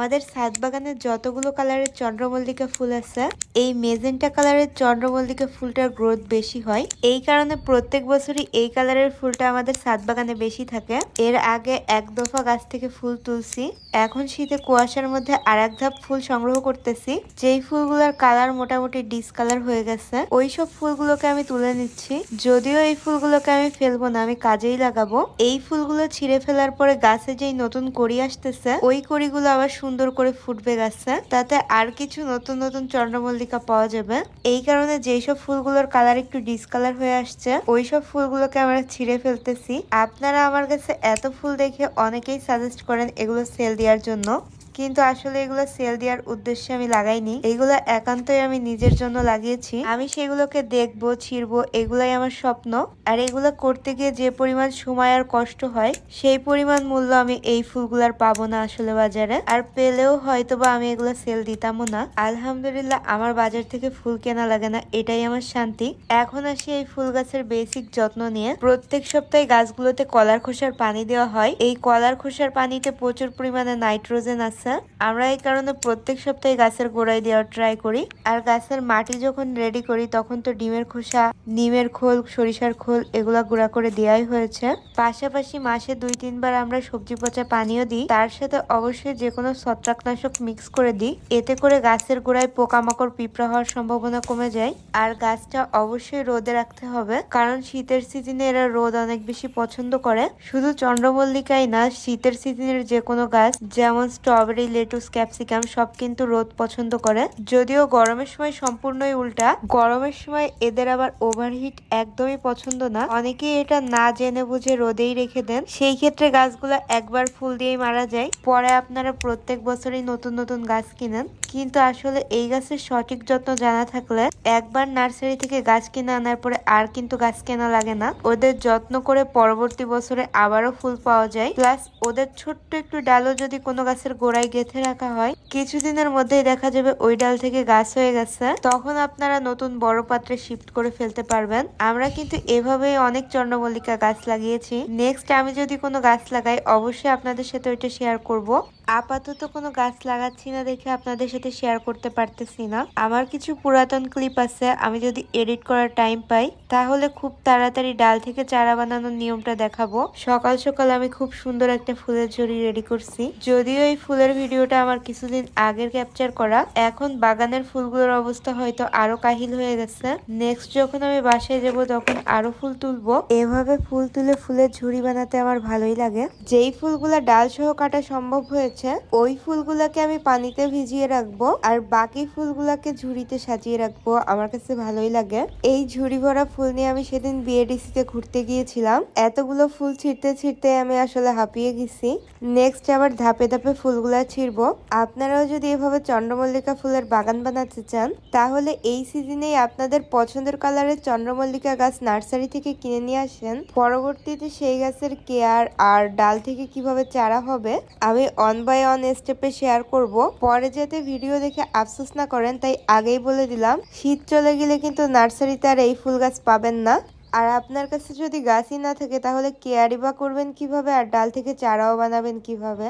আমাদের ছাদ বাগানে যতগুলো কালারের চন্দ্রমল্লিকা ফুল আছে, এই মেজেন্টা কালারের চন্দ্রমল্লিকা ফুলটার গ্রোথ বেশি হয়। এই কারণে প্রত্যেক বছরই এই কালারের ফুলটা আমাদের ছাদ বাগানে বেশি থাকে। এর আগে এক দফা গাছ থেকে ফুল তুলছি। এখন শীতে কুয়াশার মধ্যে আর এক ধাপ ফুল সংগ্রহ করতেছি। যেই ফুলগুলোর কালার মোটামুটি ডিসকালার হয়ে গেছে ওই সব ফুলগুলোকে আমি তুলে নিচ্ছি। যদিও এই ফুলগুলোকে আমি ফেলব না, আমি কাজেই লাগাবো। এই ফুলগুলো ছিঁড়ে ফেলার পরে গাছে যেই নতুন কড়ি আসতেছে, ওই কড়িগুলো আবার সুন্দর করে ফুটবে গাছটা। তাতে আর কিছু নতুন নতুন চন্দ্রমল্লিকা পাওয়া যাবে। এই কারণে যেসব ফুলগুলোর কালার একটু ডিসকালার হয়ে আসছে, ওই সব ফুলগুলোকে আমরা ছিঁড়ে ফেলতেছি। আপনারা আমার কাছে এত ফুল দেখে অনেকেই সাজেস্ট করেন এগুলো সেল দেওয়ার জন্য। কিন্তু আসলে এগুলো সেল দেওয়ার উদ্দেশ্যে আমি লাগাইনি। এগুলো একান্তই আমি নিজের জন্য লাগিয়েছি। আমি সেগুলোকে দেখব, ছিড়বো, এগুলাই আমার স্বপ্ন। আর এগুলো করতে গিয়ে যে পরিমাণ সময় আর কষ্ট হয়, সেই পরিমাণ মূল্য আমি এই ফুলগুলার পাবো না আসলে বাজারে। আর পেলেও হয়তো বা আমি এগুলো সেল দিতামও না। আলহামদুলিল্লাহ, আমার বাজার থেকে ফুল কেনা লাগে না, এটাই আমার শান্তি। এখন আসি এই ফুল গাছের বেসিক যত্ন নিয়ে। প্রত্যেক সপ্তাহে গাছগুলোতে কলার খোসার পানি দেওয়া হয়। এই কলার খোসার পানিতে প্রচুর পরিমাণে নাইট্রোজেন আছে। আমরা এই কারণে প্রত্যেক সপ্তাহে গাছের গোড়ায় দেওয়ার ট্রাই করি। আর গাছের মাটি যখন রেডি করি, তখন তো ডিমের খোসা, নিমের খোল, সরিষার খোল এগুলা গুঁড়া করে দেওয়াই হয়েছে। পাশাপাশি মাসে দুই, তিনবার আমরা সবজি পচা পানিও দিই। তার সাথে অবশ্যই যে কোনো ছত্রাকনাশক মিক্স করে দিই। এতে করে গাছের গোড়ায় পোকামাকড় পিঁপড়া হওয়ার সম্ভাবনা কমে যায়। আর গাছটা অবশ্যই রোদে রাখতে হবে, কারণ শীতের সিজনে এরা রোদ অনেক বেশি পছন্দ করে। শুধু চন্দ্রমল্লিকাই না, শীতের সিজনের যে কোনো গাছ, যেমন স্ট্রবেরি লেটুস ক্যাপসিকাম সব কিন্তু রোদ পছন্দ করে। যদিও গরমের সময় সম্পূর্ণই উল্টা। গরমের সময় এদের আবার ওভারহিট একদমই পছন্দ না। অনেকেই এটা না জেনে বুঝে রোদেই রেখে দেন। সেই ক্ষেত্রে গাছগুলো একবার ফুল দিয়েই মারা যায়। পরে আপনারা প্রত্যেক বছরই নতুন নতুন গাছ কিনেন। কিন্তু আসলে এই গাছের সঠিক যত্ন জানা থাকলে একবার নার্সারি থেকে গাছ কিনে আনার পরে আর কিন্তু গাছ কেনা লাগে না। ওদের যত্ন করে পরবর্তী বছরে আবারও ফুল পাওয়া যায়। প্লাস ওদের ছোট্ট একটু ডালও যদি কোনো গাছের গোড়ায় গেঁথে রাখা হয়। কিছুদিনের মধ্যেই দেখা যাবে ওই ডাল থেকে গাছ হয়ে গেছে। তখন আপনারা নতুন বড় পাত্রে শিফট করে ফেলতে পারবেন। আমরা কিন্তু এভাবেই অনেক চন্দ্রমল্লিকা গাছ লাগিয়েছি। নেক্সট আমি যদি কোনো গাছ লাগাই, অবশ্যই আপনাদের সাথে ওইটা শেয়ার করব। আপাতত কোনো গাছ লাগাচ্ছি না দেখে আপনাদের সাথে শেয়ার করতে পারতেছি না। আমার কিছু পুরাতন ক্লিপ আছে, আমি যদি এডিট করার টাইম পাই, তাহলে খুব তাড়াতাড়ি ডাল থেকে চারা বানানোর নিয়মটা দেখাবো। সকাল সকাল আমি খুব সুন্দর একটা ফুলের ঝুড়ি রেডি করছি। যদিও এই ফুলের ভিডিওটা আমার কিছুদিন আগের ক্যাপচার করা, এখন বাগানের ফুলগুলোর অবস্থা হয়তো আরও কাহিল হয়ে গেছে। নেক্সট যখন আমি বাসায় যাব তখন আরও ফুল তুলবো। এভাবে ফুল তুলে ফুলের ঝুড়ি বানাতে আমার ভালোই লাগে। যেই ফুলগুলা ডাল সহ কাটা সম্ভব হয়েছে ওই ফুলগুলাকে আমি পানিতে ভিজিয়ে রাখব আর বাকি ফুলগুলাকে ঝুড়িতে সাজিয়ে রাখব। আমার কাছে ভালোই লাগে। এই ঝুড়ি ভরা ফুল নিয়ে আমি সেদিন বিএডিসিতে ঘুরতে গিয়েছিলাম। এতগুলো ফুল ছিঁড়তে ছিঁড়তে আমি আসলে হাঁপিয়ে গেছি। নেক্সট আবার ধাপে ধাপে ফুলগুলা ছিঁড়বো। আপনারাও যদি এভাবে চন্দ্রমল্লিকা ফুলের বাগান বানাতে চান, তাহলে এই সিজনেই আপনাদের পছন্দের কালারের চন্দ্রমল্লিকা গাছ নার্সারি থেকে কিনে নিয়ে আসেন। পরবর্তীতে সেই গাছের কেয়ার আর ডাল থেকে কীভাবে চারা হবে, আমি অন বাই অন স্টেপে শেয়ার করব। পরে যাতে ভিডিও দেখে আফসোস না করেন, তাই আগেই বলে দিলাম, শীত চলে গেলে কিন্তু নার্সারিতে আর এই ফুল গাছ পাবেন না। আর আপনার কাছে যদি গাছই না থাকে, তাহলে কেয়ারি বা করবেন কীভাবে? আর ডাল থেকে চারাও বানাবেন কীভাবে?